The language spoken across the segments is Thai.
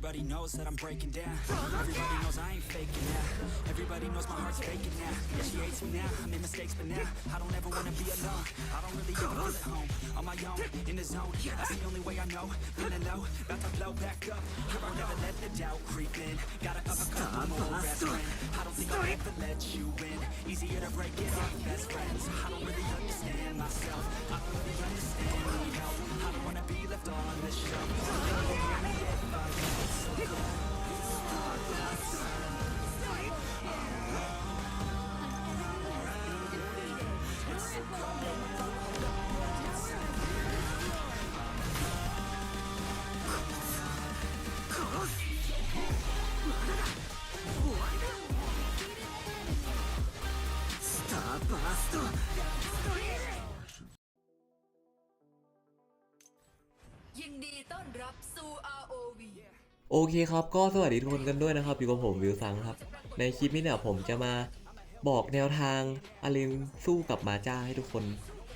Everybody knows that I'm breaking down. Everybody knows I ain't faking now. Everybody knows my heart's faking now. Yeah, she hates me now. I made mistakes, but now I don't ever wanna be alone. I don't really ever feel at home. On my own, in the zone. That's the only way I know. Feeling low, about to blow back up. Here I'll never let the doubt creep in. Gotta uppercut my old best friend. I don't think I'll ever let you in. Easier to break it off best friends. I don't really understand myself. I don't really understand need help. I don't wanna be left on the shelf. Come on! โอเคครับก็สวัสดีทุกคนกันด้วยนะครับอยู่กับผมวิวซังครับ ในคลิปนี้เนี่ยผมจะมาบอกแนวทางอารินสู้กับมาจ้าให้ทุกคน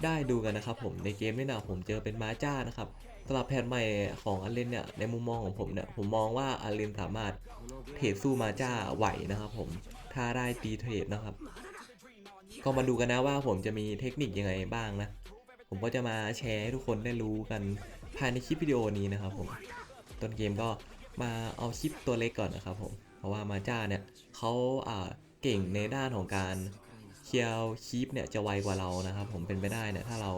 ได้ดูกันนะครับผมในเกมนี้เนี่ยผมเจอเป็นมาจ้านะครับสำหรับแผนใหม่ของอารินเนี่ยในมุมมองของผมเนี่ยผมมองว่าอารินสามารถเทรดสู้มาจ้าไหวนะครับ ผมถ้าได้ตีเทรดนะครับ ก็มาดูกันนะว่าผมจะมีเทคนิคยังไงบ้างนะผมก็จะมาแชร์ให้ทุกคนได้รู้กันภายในคลิปวิดีโอนี้นะครับผมต้นเกมก็ มาเอาคลิปตัวเล็กก่อนนะครับผม เพราะว่ามาจ้าเนี่ยเขาอ่าเก่งในด้านของการเคลียร์คลิปเนี่ยจะไวกว่าเรานะครับ ผมเป็นไปได้เนี่ยถ้าเรา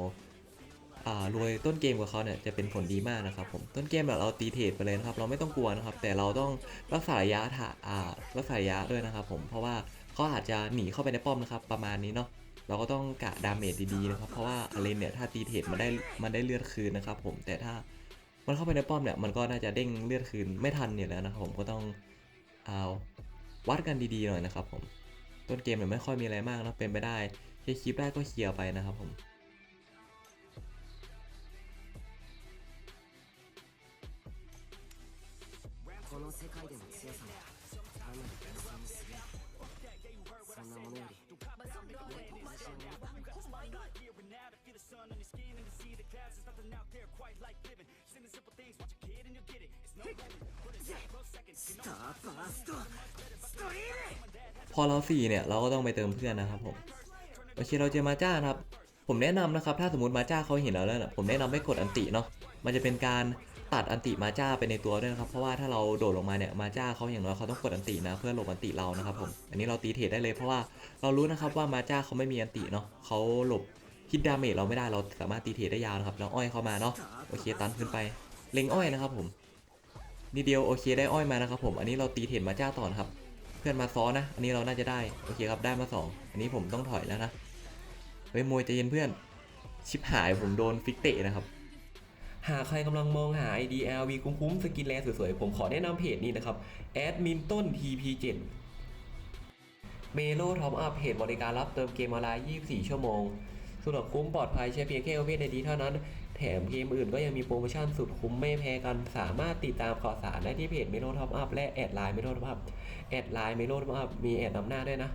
อ่ารวยต้นเกมกว่าเขาเนี่ยจะเป็นผลดีมากนะครับผมต้นเกมแบบเราตีเทรดไปเลยนะครับเราไม่ต้องกลัวนะครับ แต่เราต้องรักษาระยะถาอ่ารักษาระยะด้วยนะครับ ผมเพราะว่าเขาอาจจะหนีเข้าไปในป้อมนะครับ ประมาณนี้เนาะเราก็ต้องกะดาเมจดีๆนะครับ เพราะว่าอเลนเนี่ยถ้าตีเทรดมันได้มันได้เลือดคืนนะครับ ผมแต่ถ้า มันเข้าไปในป้อมเนี่ยมันก็น่าจะเด้งเลือดคืนไม่ทันอยู่แล้วนะครับผมก็ต้องเอาวัดกันดีๆหน่อยนะครับผม ต้นเกมเนี่ยไม่ค่อยมีอะไรมากนะเป็นไปได้เคลียร์คลิปได้ก็เคลียร์ไปนะครับผม この世界での強さは単なる幻想に過ぎないそんなものより พอเราสี่เนี่ยเราก็ต้องไปเติมเพื่อนนะครับผมโอเคเราเจอมาจ้านะครับ ผมแนะนำนะครับ ถ้าสมมติมาจ้าเขาเห็นเราแล้วนะผมแนะนำให้กดอันติเนาะมันจะเป็นการตัดอันติมาจ้าไปในตัวด้วยนะครับ เพราะว่าถ้าเราโดดลงมาเนี่ยมาจ้าเขาอย่างน้อยเขาต้องกดอันตินะ เพื่อหลบอันติเรานะครับผมอันนี้เราตีเทรดได้เลยเพราะว่าเรารู้นะครับว่ามาจ้าเขาไม่มีอันติเนาะเขาหลบฮิตดาเมจเราไม่ได้เราสามารถตีเทรดได้ยาวนะครับแล้วอ้อยเข้ามาเนาะโอเคตันขึ้นไปเล็งอ้อยนะครับผม นิดเดียวโอเคได้อ้อยมานะครับผม อันนี้เราตีเทรดมาจ้าต่อนะครับ เพื่อนมาซ้อนนะ อันนี้เราน่าจะได้ โอเคครับได้มา 2 อันนี้ผมต้องถอยแล้วนะ เฮ้ยมวยใจเย็นเพื่อน ชิบหายผมโดนฟิกเตะนะครับ หากใครกำลังมองหา IDLV คุ้มๆสกินแลสวยๆ ผมขอแนะนำเพจนี้นะครับแอดมินต้น TP7 เมโลท็อปอัพเพจบริการรับเติมเกมออนไลน์ 24 ชั่วโมงสะดวกคุ้มปลอดภัยใช้เพียงแค่โอเ n นดีเท่านั้น แถมเกมอื่นก็ยังมีโปรโมชั่นสุดคุ้มไม่แพ้กัน สามารถติดตามข่าวสารได้ที่เพจเมโลท็อปอัพและแอดไลน์เมโลท็อปอัพแอดไลน์เมโลท็อปอัพมีแอดนำหน้าด้วยนะ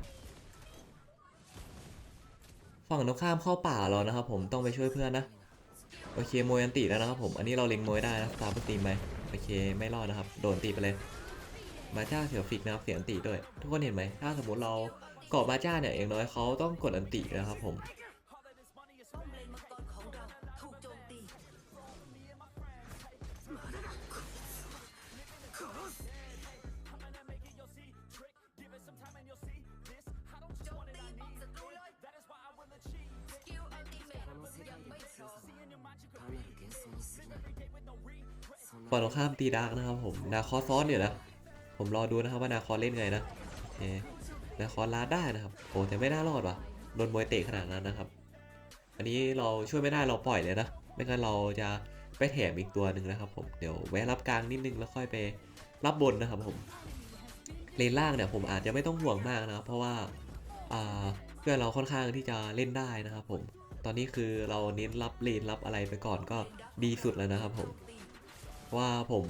ฝั่งตรงข้ามเข้าป่าเรานะครับผมต้องไปช่วยเพื่อนนะโอเคโมยันติแล้วนะครับผมอันนี้เราเล็งโมยได้นะตามปตีมไปโอเคไม่รอดนะครับ โดนตีไปเลยมาจ้าเสียวฟิกนะครับเสียอันติด้วย ทุกคนเห็นไหมถ้าสมมติเราเกาะมาจ้าเนี่ยอย่างน้อยเขาต้องกดอันตินะครับผมป้อม ฝั่งตรงข้ามตีดาร์กนะครับผม นาคอซ้อนอยู่นะผมรอดูนะครับว่านาคอเล่นไงนะโอนาคอลาดได้นะครับโอ้แต่ไม่น่ารอดว่ะโดนมวยเตะขนาดนั้นนะครับ อันนี้เราช่วยไม่ได้เราปล่อยเลยนะ ไม่งั้นเราจะไปแถมอีกตัวหนึ่งนะครับผม เดี๋ยวแวะรับกลางนิดนึงแล้วค่อยไปรับบนนะครับผม เลนล่างเนี่ยผมอาจจะไม่ต้องห่วงมากนะครับ เพราะว่าเพื่อนเราค่อนข้างที่จะเล่นได้นะครับผม ตอนนี้คือเราเน้นรับเลนรับอะไรไปก่อนก็ดีสุดแล้วนะครับผม ว่าผม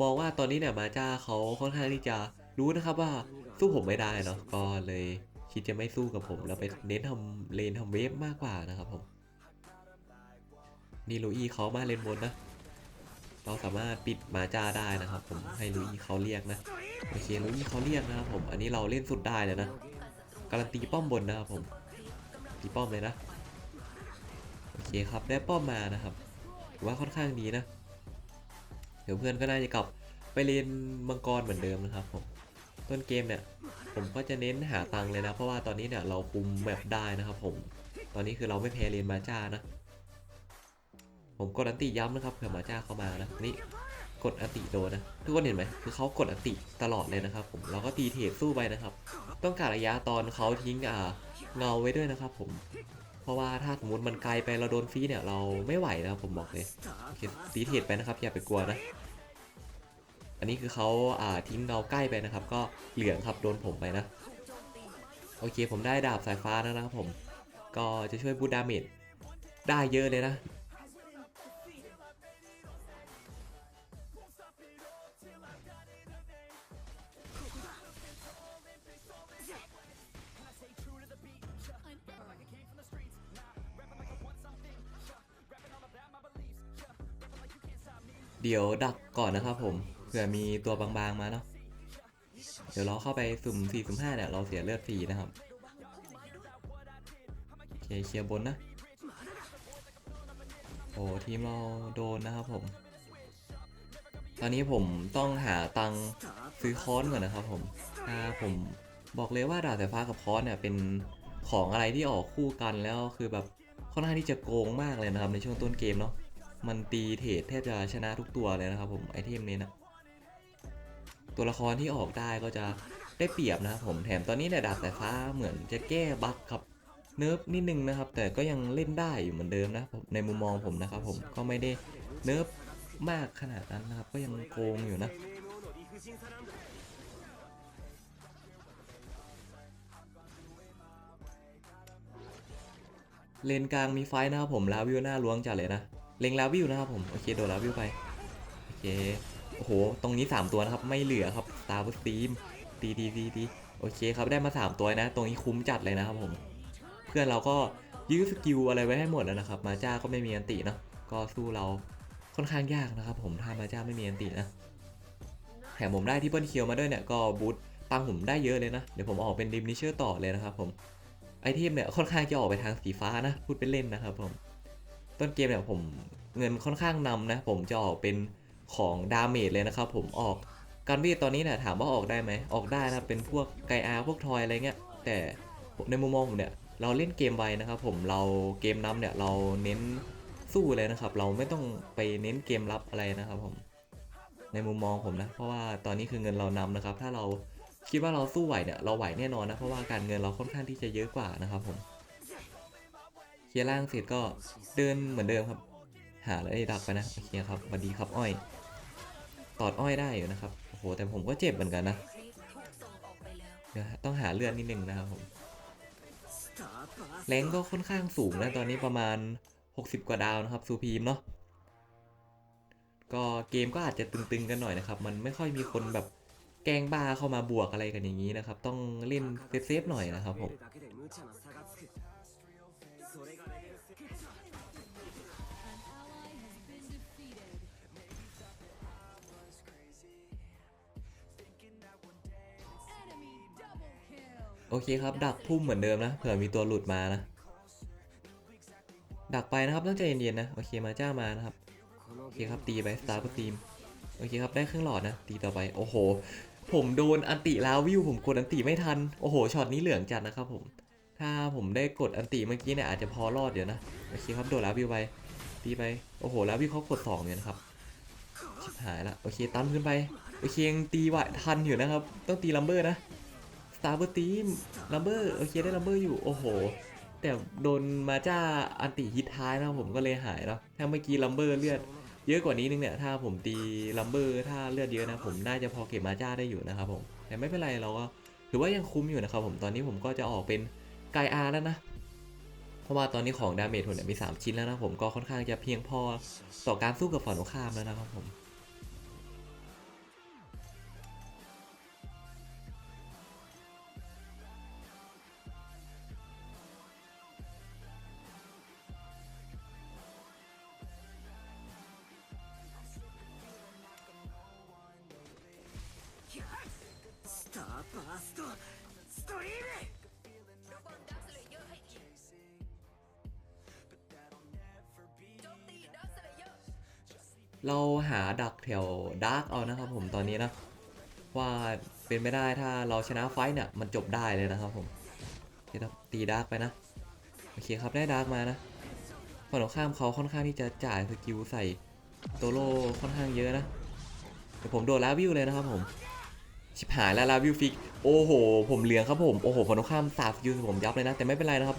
มองว่าตอนนี้เนี่ยมาจ้าเขาค่อนข้างที่จะรู้นะครับว่าสู้ผมไม่ได้เนาะก็เลยคิดจะไม่สู้กับผมแล้วไปเน้นทำเลนทำเวฟมากกว่านะครับผมนี่ลูอี้เขามาเลนบนนะ เราสามารถปิดมาจ้าได้นะครับ ผมให้ลุยเขาเรียกนะโอเคลุยเขาเรียกนะครับผมอันนี้เราเล่นสุดได้เลยนะการันตีป้อมบนนะครับผมตีป้อมเลยนะ เคครับได้ป้อมมานะครับถือว่าค่อนข้างดีนะ เดี๋ยวเพื่อนก็น่าจะกลับไปเรียนมังกรเหมือนเดิมนะครับผมต้นเกมเนี่ยผมก็จะเน้นหาตังค์เลยนะ เพราะว่าตอนนี้เนี่ยเราคุมแบบได้นะครับผม ตอนนี้คือเราไม่แพ้เรียนมาจ้านะ ผมกดอันติย้ำนะครับเผื่อมาจ้าเข้ามานะนี่กดอันติโดนนะทุกคนเห็นไหมคือเขากดอันติตลอดเลยนะครับ ผมเราก็ตีเทรดสู้ไปนะครับ ต้องการระยะตอนเขาทิ้งอ่าเงาไว้ด้วยนะครับ ผม ราะว่าถ้าสมมติมันไกลไปเราโดนฟรีเนี่ยเราไม่ไหวนะครับผมบอกเลยโอเคตีเทรดไปนะครับอย่าไปกลัวนะ อันนี้คือเขาอ่าทิ้งเราใกล้ไปนะครับ ก็เหลืองครับโดนผมไปนะ โอเคผมได้ดาบสายฟ้าแล้วนะครับผม ก็จะช่วยบูดดาเมจได้เยอะเลยนะ เดี๋ยวดักก่อนนะครับผมเผื่อมีตัวบางๆมาเนาะเดี๋ยวเราเข้าไปสุ่ม4สุ่ม5เนี่ยเราเสียเลือดฟรีนะครับโอเคเคลียร์บนนะโอ้ทีมเราโดนนะครับผม ตอนนี้ผมต้องหาตังซื้อค้อนก่อนนะครับผมถ้าผมบอกเลยว่าดาบสายฟ้ากับค้อนเนี่ยเป็นของอะไรที่ออกคู่กันแล้วคือแบบค่อนข้างที่จะโกงมากเลยนะครับในช่วงต้นเกมเนาะ มันตีเทรดแทบจะชนะทุกตัวเลยนะครับผมไอเทมนี้นะตัวละครที่ออกได้ก็จะได้เปรียบนะครับผมแถมตอนนี้เนี่ยดาบสายฟ้าเหมือนจะแก้บั๊กครับเนิร์ฟนิดนึงนะครับ แต่ก็ยังเล่นได้อยู่เหมือนเดิมนะผมในมุมมองผมนะครับผมก็ไม่ได้เนิร์ฟมากขนาดนั้นนะครับ ก็ยังโกงอยู่นะเลนกลางมีไฟนะครับผมลาวิวหน้าล้วงจัดเลยนะ เลงลาวิวนะครับผมโอเคโดนลาวิวไปโอเคโอ้โหตรงนี้ 3 ตัวนะครับไม่เหลือครับตาบุสตีมตีตีตีตีโอเคครับได้มา 3 ตัวนะ ตรงนี้คุ้มจัดเลยนะครับผม เพื่อนเราก็ยื้อสกิลอะไรไว้ให้หมดแล้วนะครับ มาจ้าก็ไม่มีอันติเนาะก็สู้เราค่อนข้างยากนะครับ ผมถ้ามาจ้าไม่มีอันตินะแถมผมได้ที่เปิ้ลเคียวมาด้วยเนี่ยก็บูทตังผมได้เยอะเลยนะ เดี๋ยวผมออกเป็นดิมนิเชอร์ต่อเลยนะครับผมไอเทมเนี่ยค่อนข้างจะออกไปทางสีฟ้านะ พูดเป็นเล่นนะครับผม ต้นเกมเนี่ยผมเงินค่อนข้างนำนะ ผมจะออกเป็นของดาเมจเลยนะครับผมออกการวทตอนนี้เนี่ยถามว่าออกได้ไหมออกได้นะเป็นพวกไกอาพวกทอยอะไรเงี้ยแต่ในมุมมองผมเนี่ยเราเล่นเกมไวนะครับผมเราเกมนำเนี่ยเราเน้นสู้เลยนะครับ เราไม่ต้องไปเน้นเกมรับอะไรนะครับผมในมุมมองผมนะ เพราะว่าตอนนี้คือเงินเรานำนะครับ ถ้าเราคิดว่าเราสู้ไหวเนี่ยเราไหวแน่นอนนะเพราะว่าการเงินเราค่อนข้างที่จะเยอะกว่านะครับผม เคลียร์ล่างเสร็จก็เดินเหมือนเดิมครับ หาแล้วได้ดักไปนะโอเคครับสวัสดีครับอ้อยตอดอ้อยได้อยู่นะครับโอ้โหแต่ผมก็เจ็บเหมือนกันนะเดี๋ยวต้องหาเลือดนิดนึงนะครับผมแรงก็ค่อนข้างสูงนะตอนนี้ประมาณ 60 กว่าดาวนะครับซูพีมเนาะก็เกมก็อาจจะตึงๆกันหน่อยนะครับ มันไม่ค่อยมีคนแบบแกงบ้าเข้ามาบวกอะไรกันอย่างนี้นะครับ ต้องเล่นเซฟๆหน่อยนะครับผม โอเคครับ ดักพุ่มเหมือนเดิมนะ เผื่อมีตัวหลุดมานะ ดักไปนะครับต้องใจเย็นๆนะ โอเคมาจ้ามานะครับ โอเคครับตีไปสตาร์ททีม โอเคครับได้เครื่องหลอดนะ ตีต่อไป โอ้โห ผมโดนอันติลาวิวผมกดอันติไม่ทัน โอ้โห ช็อตนี้เหลืองจัดนะครับผม ถ้าผมได้กดอันติเมื่อกี้เนี่ยอาจจะพอรอดเดี๋ยวนะ โอเคครับโดนลาวิวไป ตีไป โอ้โหลาวิวเขากดสองเนี่ยนะครับชิบหายละโอเคตันขึ้นไป โอเคยังตีไหวทันอยู่นะครับ ต้องตีลัมเบอร์นะ สตาร์เบอร์ทีมลัมเบอร์โอเคได้ลัมเบอร์อยู่ โอ้โห แต่โดนมาจ้าอันติฮิตท้ายนะผมก็เลยหายเนาะถ้าเมื่อกี้ลัมเบอร์เลือดเยอะกว่านี้นึงเนี่ย ถ้าผมตีลัมเบอร์ถ้าเลือดเยอะนะ ผมน่าจะพอเก็บมาจ้าได้อยู่นะครับผม แต่ไม่เป็นไรเราก็ถือว่ายังคุ้มอยู่นะครับผม ตอนนี้ผมก็จะออกเป็นไกอาร์แล้วนะ เพราะว่าตอนนี้ของดาเมจผมมี 3 ชิ้นแล้วนะผมก็ค่อนข้างจะเพียงพอต่อการสู้กับฝั่งตรงข้ามแล้วนะครับผม เราหาดักแถวดาร์กเอานะครับผมตอนนี้นะ ว่าเป็นไม่ได้ถ้าเราชนะไฟท์เนี่ย มันจบได้เลยนะครับผมเคครับตีดาร์กไปนะ โอเคครับได้ดาร์กมานะฝั่งตรงข้ามเขาค่อนข้างที่จะจ่ายสกิลใส่โตโร่ค่อนข้างเยอะนะเดี๋ยวผมโดนลาวิวเลยนะครับผมชิบหายแล้วลาวิวฟิก โอ้โห ผมเหลืองครับผม โอ้โหฝั่งตรงข้ามสาสกิลผมยับเลยนะ แต่ไม่เป็นไรนะครับ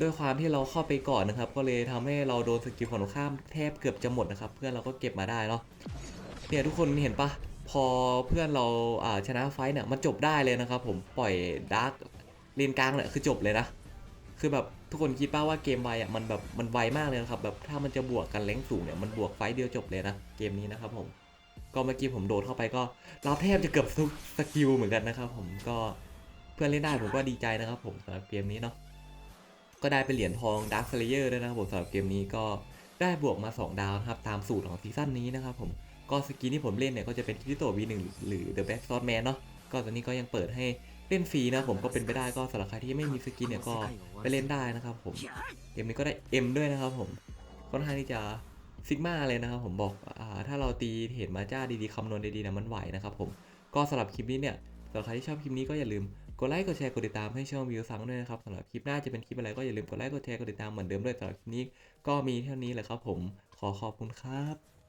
ด้วยความที่เราเข้าไปก่อนนะครับ ก็เลยทำให้เราโดนสกิลฝั่งข้ามแทบเกือบจะหมดนะครับ เพื่อนเราก็เก็บมาได้เนาะเนี่ยทุกคนเห็นปะพอเพื่อนเราอ่าชนะไฟท์เนี่ยมันจบได้เลยนะครับ ผมปล่อยดาร์กเลนกลางเนี่ยคือจบเลยนะคือแบบทุกคนคิดป่าว่าเกมไวอะมันแบบมันไวมากเลยนะครับแบบถ้ามันจะบวกกันแรงสูงเนี่ยมันบวกไฟท์เดียวจบเลยนะเกมนี้นะครับผมก็เมื่อกี้ผมโดดเข้าไปก็รับแทบจะเกือบทุกสกิลเหมือนกันนะครับผมก็เพื่อนเล่นได้ผมก็ดีใจนะครับผมสำหรับเกมนี้เนาะ ก็ได้เป็นเหรียญทอง Dark Slayer ด้วยนะครับผมสำหรับเกมนี้ก็ได้บวกมา 2 ดาวนะครับ ตามสูตรของซีซั่นนี้นะครับผมก็สกินที่ผมเล่นเนี่ยก็จะเป็นคิริโตะ V1 หรือ The Black Sword Man เนาะก็ตอนนี้ก็ยังเปิดให้เล่นฟรีนะผมก็เป็นไปได้ก็สำหรับใครที่ไม่มีสกินเนี่ยก็ไปเล่นได้นะครับผมเกมนี้ก็ได้ M ด้วยนะครับผมค่อนข้างที่จะซิกมาเลยนะครับผมบอกอถ้าเราตีเห็นมาจ้าดีๆคำนวณดีๆนะมันไหวนะครับผมก็สำหรับคลิปนี้เนี่ยสำหรับใครที่ชอบคลิปนี้ก็อย่าลืม กดไลค์กดแชร์กดติดตามให้ช่องวิวซังด้วยนะครับสำหรับคลิปหน้าจะเป็นคลิปอะไรก็อย่าลืมกดไลค์กดแชร์กดติดตามเหมือนเดิมด้วยสำหรับคลิปนี้ก็มีเท่านี้แหละครับผมขอขอบคุณครับ